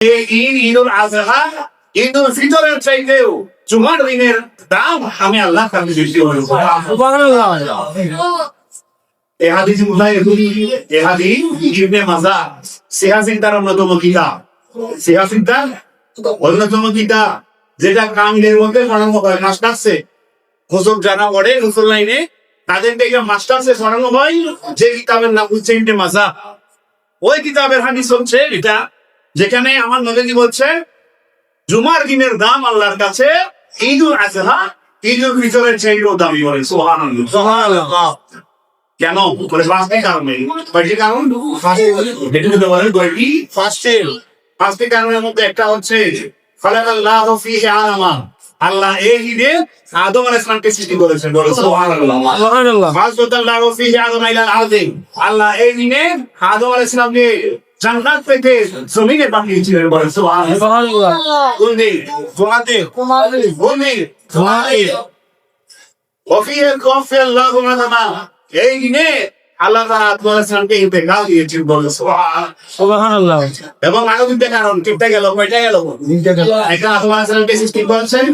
এই ঈদ ঈদুল আজহা ঈদুল ফিতরের চাইতেও জুমার দিনের দাম আমি আল্লাহ কাছে বেশি এ হাদিস মুলাই এ হাদিস ইবনে মাজা। সিহাসিনতার অন্যতম কিতাব। সিহাসিনতার অন্যতম কিতাব। যেটা কামিলের মধ্যে পড়ানো হয় মাস্টার্সে। হুজুর জানা পড়ে হুজুর লাইনে তাদের থেকে মাস্টার্সে পড়ানো হয় যে কিতাবের নাম হচ্ছে ইবনে মাজা। ওই কিতাবের হাদিস হচ্ছে এটা যেখানে আমার নবী বলছে জুমার দিনের দাম আল্লাহর কাছে ঈদুল আজহা ঈদুল ফিতরের চাইতেও দামি বলে সুবহানাল্লাহ। কেন? বলে পাঁচটি কারণে কয়টি কারণ? যেটি হতে পারে কয়টি? ফার্স্টে পাঁচটি কারণের মধ্যে একটা হচ্ছে ফালাকাল্লাহ ফিহি আলামা আল্লাহ এই ঈদে আদম আলাইহিস সালামকে সৃষ্টি করেছেন বলে সুবহানাল্লাহ। সুবহানাল্লাহ। ফাসদাল্লাহু ফিহি আদম ইলাল আরদি আল্লাহ এই দিনে আদম আলাইহিস সালামকে জান্নাত থেকে জমিনে পাঠিয়েছিলেন বলে সুবহানাল্লাহ কোন দিন জোয়াতে কোন দিন জোয়াতে وفيه الكوفي الله مثلا এই দিনে আল্লাহ তাআলা আদম আলাইহিস সালামকে ইন্তেকাল দিয়েছেন বলে সুবহানাল্লাহ এবং আরো দুইটা কারণ তিনটা গেল কয়টা গেল একটা আদম আলাইহিস সালামকে সৃষ্টি করেছেন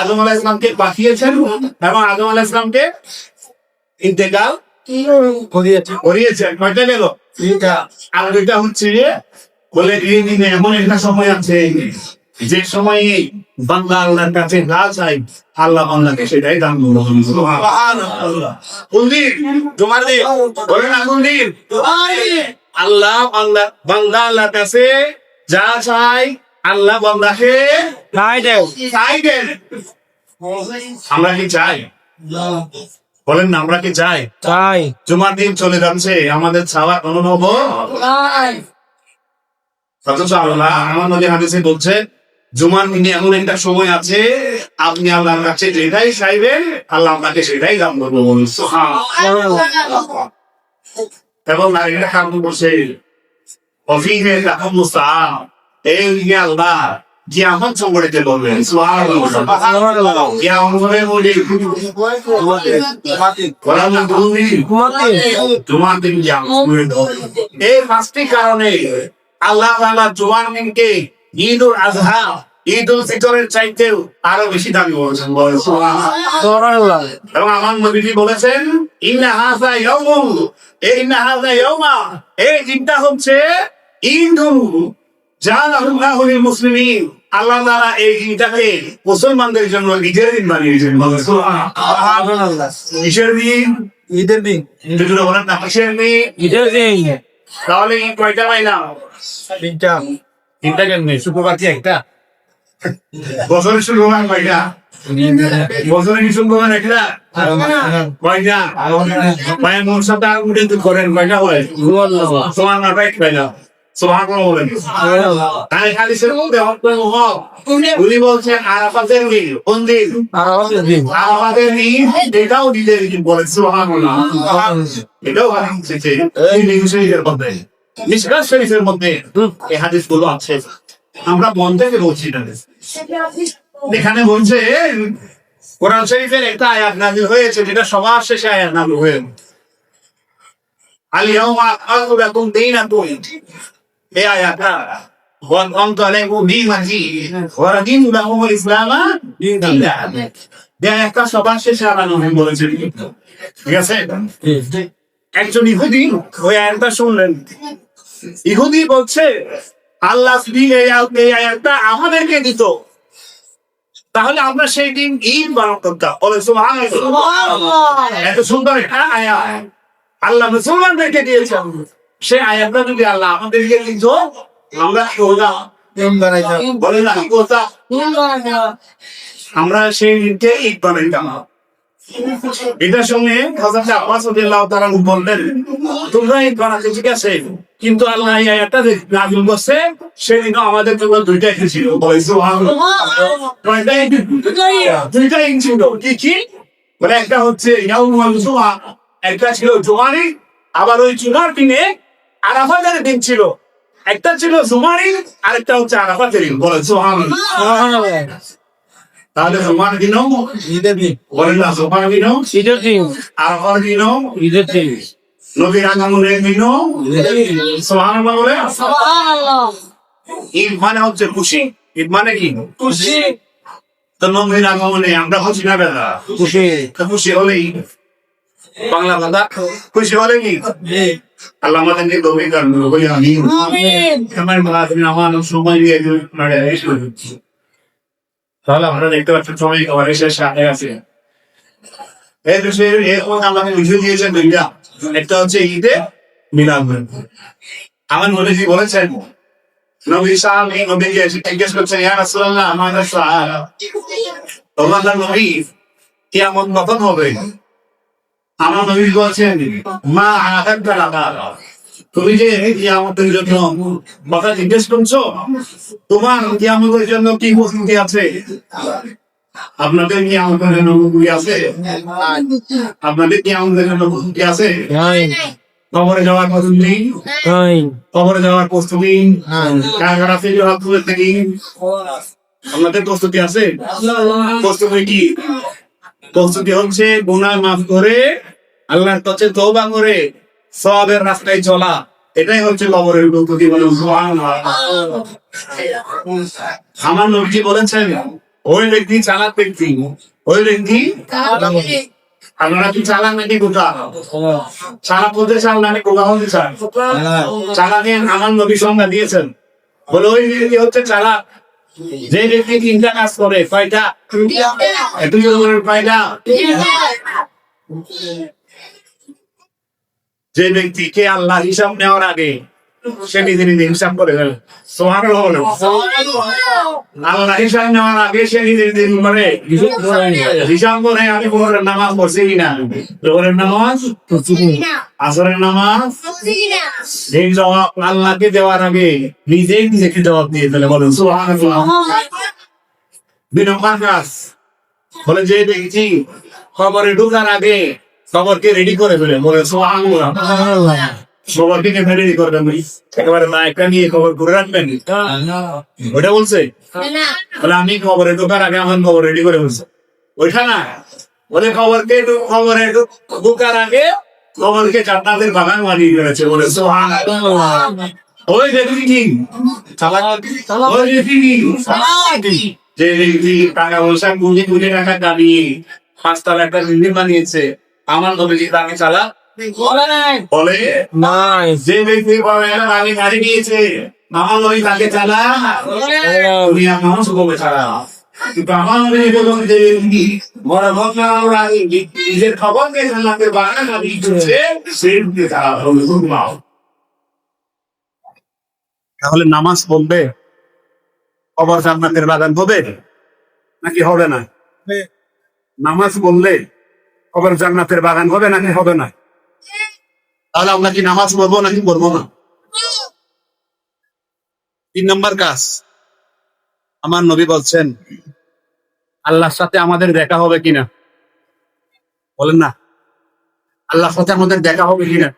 আদম আলাইহিস সালামকে পাঠিয়েছেন এবং আদম আলাইহিস সালামকে ইন্তেকাল করিয়েছেন কয়টা গেল? আর দুইটা হচ্ছে যে, বলে এই দিনে এমন একটা সময় আছে যে সময়ে বাংলা আল্লাহর কাছে না চাই আল্লাহ বাংলাকে সেটাই দান কুলদীপ তোমার দিন বলে না কুলদীপ? আল্লাহ বাংলা বাংলা আল্লাহর কাছে যা চাই আল্লাহ বাংলাকে চাই দেন। আমরা কি চাই? বলেন না আমরা কি চাই তাই জুমার দিন চলে যাচ্ছে আমাদের ছাওয়া অনুভব আমার নদী হাদিসে বলছে জুমার দিনে এমন একটা সময় আছে আপনি আল্লাহর কাছে যেটাই চাইবেন আল্লাহ আপনাকে সেটাই দাম করব। এবং নারীরা কাম করছে অফিসে এই আল্লাহ যে। যে বলি কোরআন বলি জুমার দিন যাও এই পাঁচটি কারণে আল্লাহ ফিতরের চাইতেও আরও বেশি বলে সুবহানাল্লাহ। এবং আমার নবীজি বলেছেন ইন্না এই দিনটা হচ্ছে ঈদ জানাল্লাহু লিল মুসলিমিন আল্লাহ তাআলা এই দিনটাকে মুসলমানদের জন্য ঈদের দিন বানিয়েছেন। দিন? ঈদের দিন। বলেন না। দিন? ঈদের দিন। তাহলে কয়টা পাইলা তিনটা। তিনটা কেমনি? শুক্রবার কি একটা। বছরের শুক্রবার কয়টা? বছরের কি শুক্রবার একটা? কয়টা? মায়ের মোর সাথে উঠে করেন কয়টা হয় সোমান না পাই তাই উনি আরাফাতের আরাফাতের এটাও এটাও শরীফের মধ্যে এই হাদিসগুলো আছে আমরা মন থেকে বলছি না এখানে বলছে কোরআন শরীফের একটা আয়াত নাজিল হয়েছে যেটা সবার শেষে আয়াত নাজিল হয়ে আলিয়াউমা আকমালতু লাকুম দীনাকুম এই আয়াতটা وأنعمت عليكم نعمتي ورضيت لهم الإسلام دينا এই আয়াতটা সবার শেষে আনানো হয়ে বলেছে ঠিক আছে একজন ইহুদি ওই আয়াতটা শুনলেন ইহুদি বলছে আল্লাহ যদি এই আয়াত- এই আয়াতটা আমাদেরকে দিত তাহলে আমরা সেই দিন ঈদ পালন করতাম বলে সুবহানাল্লাহ। এত সুন্দর একটা আয়াত আল্লাহ মুসলমানদেরকে দিয়েছেন সেই আয়াতটা যদি আল্লাহ আমাদেরকে দিত আমরা বলে না আমরা সেই দিনকে ঈদ বানাইতাম। এটার সঙ্গে হযরত আব্বাস রাদিয়াল্লাহু তাআলা বললেন তোমরা ঈদ বানাতে ঠিক আছে কিন্তু আল্লাহ এই আয়াতটা যে করছে সেদিন আমাদের জন্য দুইটা ঈদ ছিল? দুইটা ঈদ ছিল। কি কি? মানে একটা হচ্ছে ইয়াউমুল একটা ছিল ঈদ আবার ওই জুমার দিনে আরাফাতের দিন ছিল একটা ছিল জুমার ঈদ আরেকটা হচ্ছে আরাফাতের ঈদ বলে সুবহানাল্লাহ। তাহলে জুমার দিনও ঈদের দিন। বলেন না জুমার দিনও ঈদের দিন। আরাফার দিনও ঈদের দিন। নবীর আগমনের দিনও সুবহানাল্লাহ বলে? ঈদ মানে হচ্ছে খুশি। ঈদ মানে কি? খুশি। তো নবীর আগমনে আমরা খুশি না বেলা? খুশি। খুশি হলেই? বাংলা কথা খুশি হলে কি? আল্লাহ আমাদেরকে গভীর কারণ বলি আমি আমার মা তুমি আমার সময় দিয়ে মানে তাহলে আমরা দেখতে পাচ্ছি সময় খাবার এসে সাথে আছে। এই দেশে এখন আমাকে বুঝিয়ে দিয়েছেন দুইটা। একটা হচ্ছে ঈদে মিলাদ আমার নবীজি বলেছেন নবী সাহেব এই নবীকে জিজ্ঞেস করছেন ইয়া রাসূলুল্লাহ আমাদের সাহাবা তোমার নবী কিয়ামত কখন হবে। আমার নবী বলছেন মা আহাদা লাগা তুমি যে কিয়ামতের জন্য কথা জিজ্ঞেস করছ তোমার কিয়ামতের জন্য কি প্রস্তুতি আছে? আপনাদের কিয়ামতের জন্য প্রস্তুতি আছে? আপনাদের কিয়ামতের জন্য প্রস্তুতি আছে? কবরে যাওয়ার প্রস্তুতি? নাই। কবরে যাওয়ার প্রস্তুতি? কারা ফিরে হাত তুলে থাকি আপনাদের প্রস্তুতি আছে? প্রস্তুতি কি? প্রস্তুতি হচ্ছে গুনাহ মাফ করে আল্লাহর কাছে তওবা করে সওয়াবের রাস্তায় চলা এটাই হচ্ছে কবরের সুবহানাল্লাহ। আমার নবজি বলেছেন ওই ব্যক্তি চালাক ব্যক্তি ওই ব্যক্তি আপনারা কি চালাক নাকি গোটা? চালাক হতে চান নাকি গোটা হতে চান? চালাকে আমার নবী সংজ্ঞা দিয়েছেন। বলে ওই ব্যক্তি হচ্ছে চালাক। যে ব্যক্তি তিনটা কাজ করে কয়টা? একটু কয়টা? যে ব্যক্তিকে আল্লাহ হিসাব নেওয়ার আগে সে নিজে নিজে হিসাব করে ফেলে। সোহান আল্লাহ হিসাব নেওয়ার আগে সে নিজে নিজে মানে হিসাব করে আমি কোহরের নামাজ পড়ছি কিনা? কোহরের নামাজ? আসরের নামাজ? জবাব আল্লাহকে দেওয়ার আগে নিজেই নিজেকে জবাব দিয়ে ফেলে বলেন। সোহান দুই কাজ বলে যে দেখছি খবরে ঢুকার আগে খবরকে রেডি করে ফেলে সোহান খবরকে কেন রেডি করবেন একেবারে নিয়ে খবর করে রাখবেন? ওটা বলছে? বলে আমি খবরে ঢোকার আগে আমার খবর রেডি করে বলছে ওইটা না। বলে খবরকে খবরে ঢোকার আগে খবরকে চারটাদের বাগান বানিয়ে ফেলেছে বলে ওই দেখবি কি ওই দেখবি যে টাকা পয়সা কুড়ি কোটি টাকা দাঁড়িয়ে পাঁচতলা একটা বিল্ডিং বানিয়েছে। আমার নবীজি তাকে চালা। বলে যে ব্যক্তি বলে আমি গাড়ি নিয়েছে। আমার নবী তাকে চালা। কিন্তু আমার নবী বলুন যে ব্যক্তি বড় ভক্ত আমরা নিজের খবরকে দিচ্ছে দিকে ঘুমাও তাহলে নামাজ পড়বে? খবর জান্নাতের বাগান হবে? নাকি হবে না? নামাজ পড়লে খবর জান্নাতের বাগান হবে নাকি হবে না? তাহলে আমরা কি নামাজ পড়ব নাকি পড়ব না? তিন নম্বর কাজ। আমার নবী বলছেন আল্লাহর সাথে আমাদের দেখা হবে কিনা? বলেন না। আল্লাহর সাথে আমাদের দেখা হবে কিনা?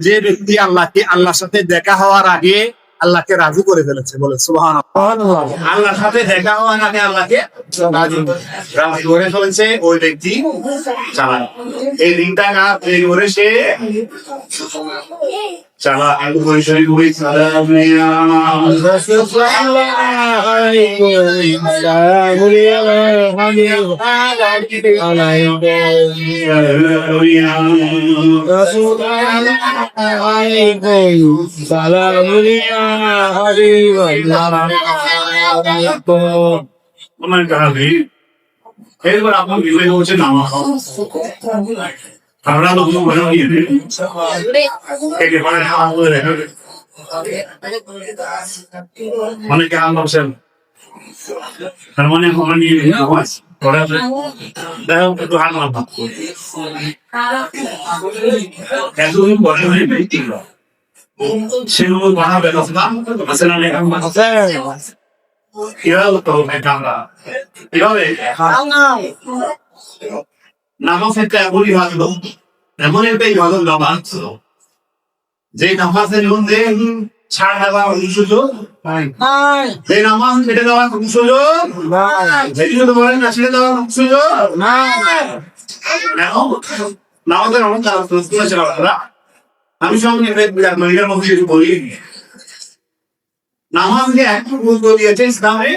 যে ব্যক্তি আল্লাহকে আল্লাহর সাথে দেখা হওয়ার আগে আল্লাহকে রাজু করে ফেলেছে বলে সুবাহ আল্লাহর সাথে দেখা হওয়ার আগে আল্লাহকে রাজু রাজি করে ফেলেছে ওই ব্যক্তি চালায় এই দিনটা গা করে সে চালা আলু পরিসরে ঘুরে সালাম আমার কাছে এরপর আপনার বিবেক হচ্ছে নামা আমরা লোক মনে হয় মানে হাওয়া করে রেখে অনেকে হাল বসেন তার মানে আমার নিয়ে নামাজ পড়ে আছে দেখো একটু হাল মারবা এতদিন পরে হয়ে ব্যক্তি সেগুলো বানাবে না আছে না কীভাবে তো মেটাঙ্গা কীভাবে নামাজ একটা এমনই ভালো এমন একটা ইবাদত নামাজ যে নামাজের মধ্যে ছাড় দেওয়া সুযোগ যে নামাজ দেওয়ার সুযোগ বলেন না ছেড়ে দেওয়ার সুযোগ নামাজের অনেক কাজ করেছে আমরা আমি সঙ্গে মহিলার মধ্যে কিছু বলি। নামাজ নিয়ে একটু গুরুত্ব দিয়েছে ইসলামে